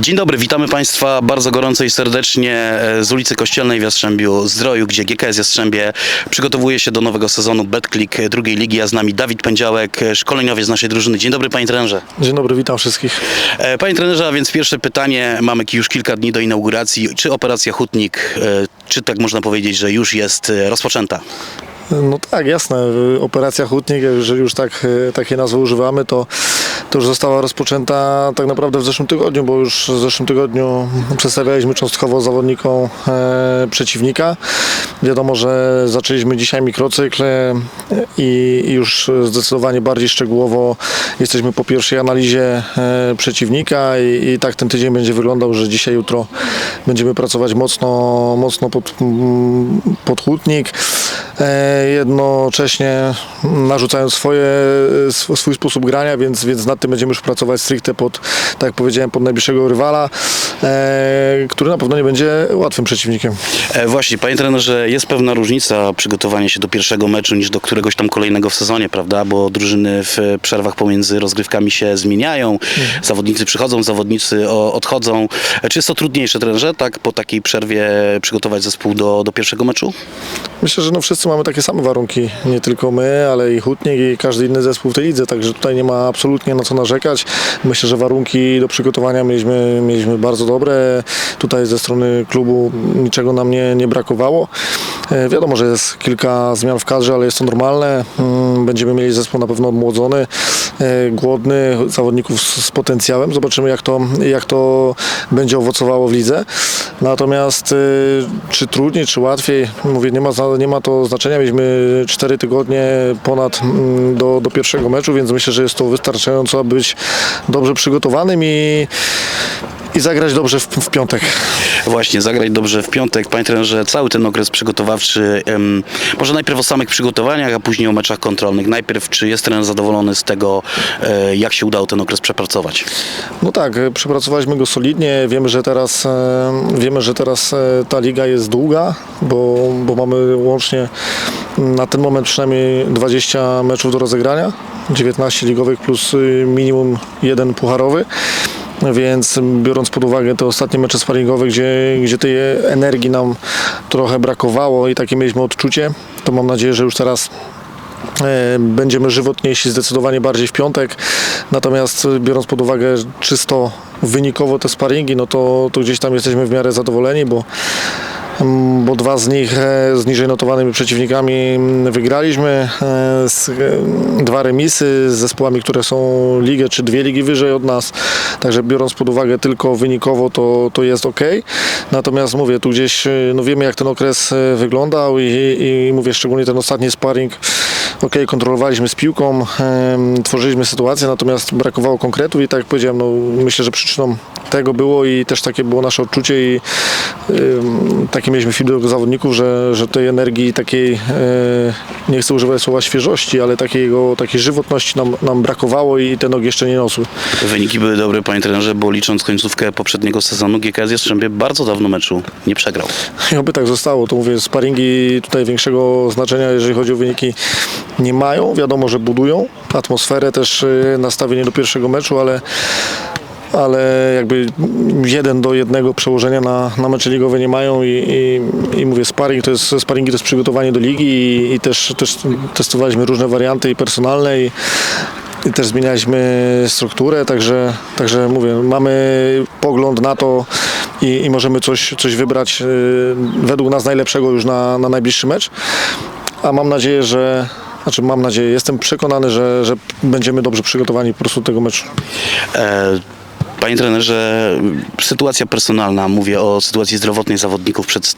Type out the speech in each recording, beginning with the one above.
Dzień dobry, witamy Państwa bardzo gorąco i serdecznie e, z ulicy Kościelnej w Jastrzębiu Zdroju, gdzie GKS Jastrzębie przygotowuje się do nowego sezonu BetClick drugiej ligi, a z nami Dawid Pędziałek, e, szkoleniowiec naszej drużyny. Dzień dobry Panie trenerze. Dzień dobry, witam wszystkich. E, Panie trenerze, a więc pierwsze pytanie, mamy już kilka dni do inauguracji. Czy operacja Hutnik, czy tak można powiedzieć, że już jest rozpoczęta? No tak, jasne. Operacja Hutnik, jeżeli już tak, takiej nazwy używamy, to, to już została rozpoczęta tak naprawdę w zeszłym tygodniu, bo już w zeszłym tygodniu przedstawialiśmy cząstkowo zawodnikom e, przeciwnika. Wiadomo, że zaczęliśmy dzisiaj mikrocykl e, i, i już zdecydowanie bardziej szczegółowo jesteśmy po pierwszej analizie e, przeciwnika i, i tak ten tydzień będzie wyglądał, że dzisiaj, jutro będziemy pracować mocno, mocno pod, pod Hutnik. E, jednocześnie narzucając swoje, sw- swój sposób grania, więc, więc nad tym będziemy już pracować stricte pod, tak jak powiedziałem, pod najbliższego rywala, e, który na pewno nie będzie łatwym przeciwnikiem. E, Właśnie, panie trenerze, jest pewna różnica przygotowania się do pierwszego meczu niż do któregoś tam kolejnego w sezonie, prawda? Bo drużyny w przerwach pomiędzy rozgrywkami się zmieniają, zawodnicy przychodzą, zawodnicy odchodzą. E, Czy jest to trudniejsze, trenerze, tak po takiej przerwie przygotować zespół do, do pierwszego meczu? Myślę, że no wszyscy mamy takie same warunki, nie tylko my, ale i Hutnik i każdy inny zespół w tej lidze, także tutaj nie ma absolutnie na co narzekać. Myślę, że warunki do przygotowania mieliśmy, mieliśmy bardzo dobre. Tutaj ze strony klubu niczego nam nie, nie brakowało. E, Wiadomo, że jest kilka zmian w kadrze, ale jest to normalne. Będziemy mieli zespół na pewno odmłodzony, e, głodny, zawodników z, potencjałem. Zobaczymy, jak to, jak to będzie owocowało w lidze. Natomiast e, czy trudniej, czy łatwiej, mówię, nie ma, nie ma to znaczenia. Mieliśmy 4 tygodnie ponad mm, do, do pierwszego meczu, więc myślę, że jest to wystarczająco, aby być dobrze przygotowanym i, i zagrać dobrze w, w piątek. Właśnie, zagrać dobrze w piątek. Panie trenerze, cały ten okres przygotowawczy, em, może najpierw o samych przygotowaniach, a później o meczach kontrolnych. Najpierw, czy jest trener zadowolony z tego, e, jak się udało ten okres przepracować? No tak, e, przepracowaliśmy go solidnie. Wiemy, że teraz, e, wiemy, że teraz e, ta liga jest długa, bo, bo mamy łącznie na ten moment przynajmniej 20 meczów do rozegrania, 19 ligowych plus y, minimum jeden pucharowy. Więc biorąc pod uwagę te ostatnie mecze sparingowe, gdzie, gdzie tej energii nam trochę brakowało i takie mieliśmy odczucie, to mam nadzieję, że już teraz E, Będziemy żywotniejsi zdecydowanie bardziej w piątek. Natomiast biorąc pod uwagę czysto wynikowo te sparingi, no to, to gdzieś tam jesteśmy w miarę zadowoleni, bo bo dwa z nich e, z niżej notowanymi przeciwnikami mm, wygraliśmy, e, e, dwa remisy z zespołami, które są ligę czy dwie ligi wyżej od nas, także biorąc pod uwagę tylko wynikowo to, to jest ok. Natomiast mówię, tu gdzieś no wiemy jak ten okres wyglądał i, i mówię szczególnie ten ostatni sparring ok, kontrolowaliśmy z piłką, tworzyliśmy sytuację, natomiast brakowało konkretu i tak jak powiedziałem, no, myślę, że przyczyną tego było i też takie było nasze odczucie i ym, takie mieliśmy feedback do zawodników, że, że tej energii takiej, e, nie chcę używać słowa świeżości, ale takiego, takiej żywotności nam, nam brakowało i te nogi jeszcze nie niosły. Wyniki były dobre, panie trenerze, bo licząc końcówkę poprzedniego sezonu, GKS Jastrzębie bardzo dawno meczu nie przegrał. I oby tak zostało, to mówię, sparingi tutaj większego znaczenia, jeżeli chodzi o wyniki, nie mają. Wiadomo, że budują atmosferę, też y, nastawienie do pierwszego meczu, ale ale jakby jeden do jednego przełożenia na, na mecze ligowe nie mają i, i, i mówię, sparring to jest, sparingi to jest przygotowanie do ligi i, i też, też testowaliśmy różne warianty i personalne i, i też zmienialiśmy strukturę, także, także mówię, mamy pogląd na to i, i możemy coś, coś wybrać y, według nas najlepszego już na, na najbliższy mecz. A mam nadzieję, że znaczy mam nadzieję, jestem przekonany, że, że będziemy dobrze przygotowani po prostu do tego meczu. E, Panie trenerze, sytuacja personalna, mówię o sytuacji zdrowotnej zawodników przed,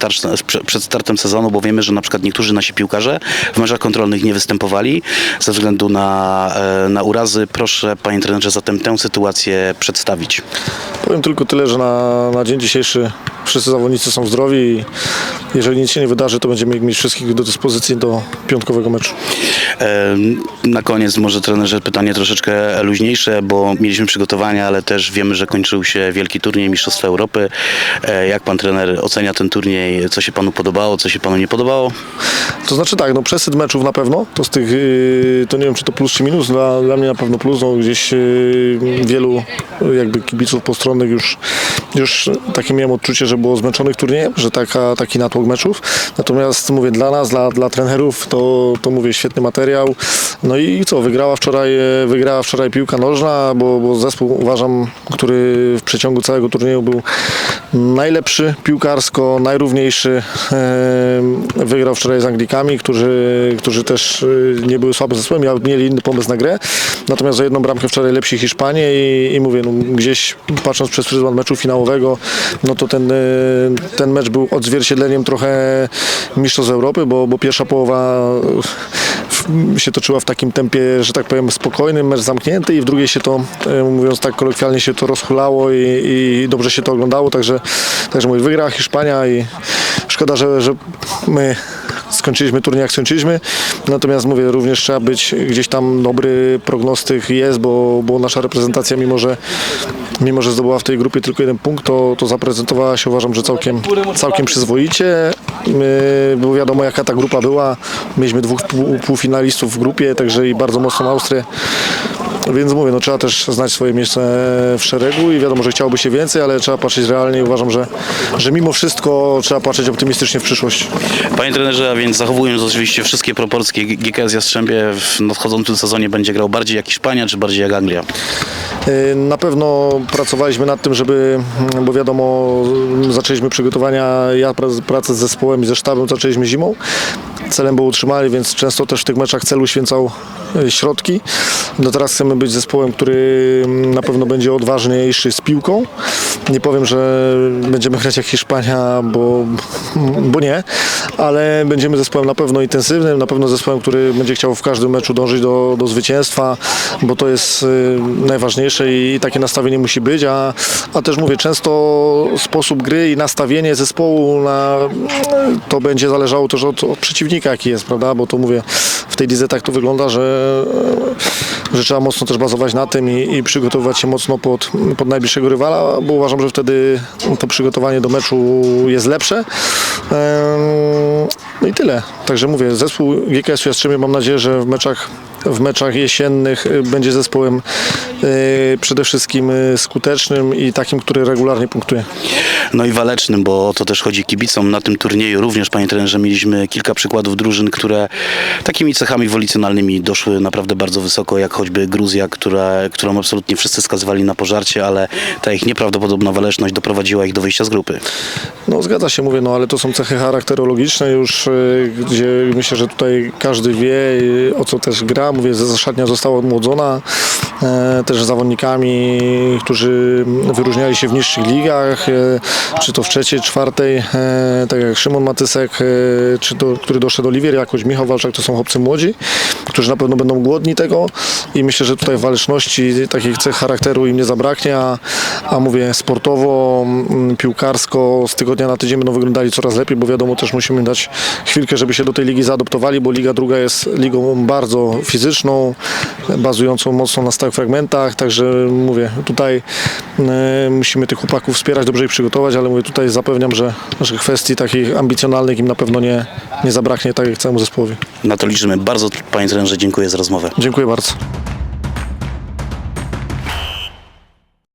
przed startem sezonu, bo wiemy, że na przykład niektórzy nasi piłkarze w meczach kontrolnych nie występowali ze względu na, e, na urazy. Proszę, panie trenerze, zatem tę sytuację przedstawić. Powiem tylko tyle, że na, na dzień dzisiejszy wszyscy zawodnicy są zdrowi i jeżeli nic się nie wydarzy, to będziemy mieć wszystkich do dyspozycji do piątkowego meczu. E, Na koniec może trenerze pytanie troszeczkę luźniejsze, bo mieliśmy przygotowania, ale też wiemy, Wiemy, że kończył się wielki turniej Mistrzostwa Europy. E, Jak pan trener ocenia ten turniej? Co się panu podobało, co się panu nie podobało? To znaczy tak, no przesyt meczów na pewno, to z tych, yy, to nie wiem czy to plus czy minus, dla, dla mnie na pewno plus, no gdzieś yy, wielu jakby kibiców postronnych już, już takie miałem odczucie, że było zmęczonych turniejem, że taka, taki natłok meczów, natomiast mówię dla nas, dla, dla trenerów to, to mówię świetny materiał, no i co, wygrała wczoraj, e, wygrała wczoraj piłka nożna, bo, bo zespół uważam, który w przeciągu całego turnieju był najlepszy piłkarsko, najrówniejszy. Wygrał wczoraj z Anglikami, którzy, którzy też e, nie były słabym zespołem, mieli inny pomysł na grę. Natomiast za jedną bramkę wczoraj lepsi Hiszpanie i, i mówię, no, gdzieś patrząc przez pryzmat meczu finałowego, no to ten, e, ten mecz był odzwierciedleniem trochę mistrzostw Europy, bo, bo pierwsza połowa się toczyła w takim tempie, że tak powiem, spokojnym, mecz zamknięty i w drugiej się to, e, mówiąc tak kolokwialnie, się to rozhulało i, i dobrze się to oglądało, także, także mówię, wygrała Hiszpania i szkoda, że, że my skończyliśmy turniej jak skończyliśmy, natomiast mówię, również trzeba być gdzieś tam dobry prognostyk jest, bo, bo nasza reprezentacja, mimo że, mimo że zdobyła w tej grupie tylko jeden punkt, to, to zaprezentowała się uważam, że całkiem, całkiem przyzwoicie, było wiadomo jaka ta grupa była, mieliśmy dwóch pół, półfinalistów w grupie, także i bardzo mocną Austrię, więc mówię, no trzeba też znać swoje miejsce w szeregu i wiadomo, że chciałoby się więcej, ale trzeba patrzeć realnie i uważam, że, że mimo wszystko trzeba patrzeć optymistycznie w przyszłość. Panie trenerze, a więc zachowując oczywiście wszystkie proporcje, GKS Jastrzębie w nadchodzącym sezonie będzie grał bardziej jak Hiszpania, czy bardziej jak Anglia? Y, Na pewno pracowaliśmy nad tym, żeby, mm, bo wiadomo, zaczęliśmy przygotowania, ja pra- pracę z zespołem i ze sztabem zaczęliśmy zimą. Celem było utrzymali, więc często też w tych meczach cel uświęcał y, środki. No teraz chcemy być zespołem, który mm, na pewno będzie odważniejszy z piłką. Nie powiem, że będziemy grać jak Hiszpania, bo, bo nie, ale będziemy zespołem na pewno intensywnym, na pewno zespołem, który będzie chciał w każdym meczu dążyć do, do zwycięstwa, bo to jest y, najważniejsze i takie nastawienie musi być, a, a też mówię, często sposób gry i nastawienie zespołu na, to będzie zależało też od, od przeciwnika, jaki jest, prawda, bo to mówię, w tej lidze tak to wygląda, że, że trzeba mocno też bazować na tym i, i przygotowywać się mocno pod, pod najbliższego rywala, bo uważam, że wtedy to przygotowanie do meczu jest lepsze. No i tyle. Także mówię, zespół GKS-u Jastrzębie mam nadzieję, że w meczach w meczach jesiennych y, będzie zespołem y, przede wszystkim y, skutecznym i takim, który regularnie punktuje. No i walecznym, bo o to też chodzi kibicom. Na tym turnieju również, panie trenerze, mieliśmy kilka przykładów drużyn, które takimi cechami wolicjonalnymi doszły naprawdę bardzo wysoko, jak choćby Gruzja, która, którą absolutnie wszyscy skazywali na pożarcie, ale ta ich nieprawdopodobna waleczność doprowadziła ich do wyjścia z grupy. No zgadza się, mówię, no ale to są cechy charakterologiczne już, gdzie myślę, że tutaj każdy wie o co też gra. Mówię, że szatnia została odmłodzona też zawodnikami, którzy wyróżniali się w niższych ligach, e, czy to w trzeciej, czwartej, e, tak jak Szymon Matysek, e, czy to, który doszedł do Oliwier, jakoś Michał Walczak, to są chłopcy młodzi, którzy na pewno będą głodni tego i myślę, że tutaj waleczności, takich cech charakteru im nie zabraknie, a, a mówię sportowo, piłkarsko z tygodnia na tydzień będą wyglądali coraz lepiej, bo wiadomo też musimy dać chwilkę, żeby się do tej ligi zaadoptowali, bo Liga druga jest ligą bardzo fizyczną, bazującą mocno na stałych fragmentach, także mówię, tutaj e, musimy tych chłopaków wspierać, dobrze ich przygotować, ale mówię, tutaj zapewniam, że, że kwestii takich ambicjonalnych im na pewno nie, nie zabraknie, tak jak całemu zespołowi. Na to liczymy. Bardzo, panie trenerze, dziękuję za rozmowę. Dziękuję bardzo.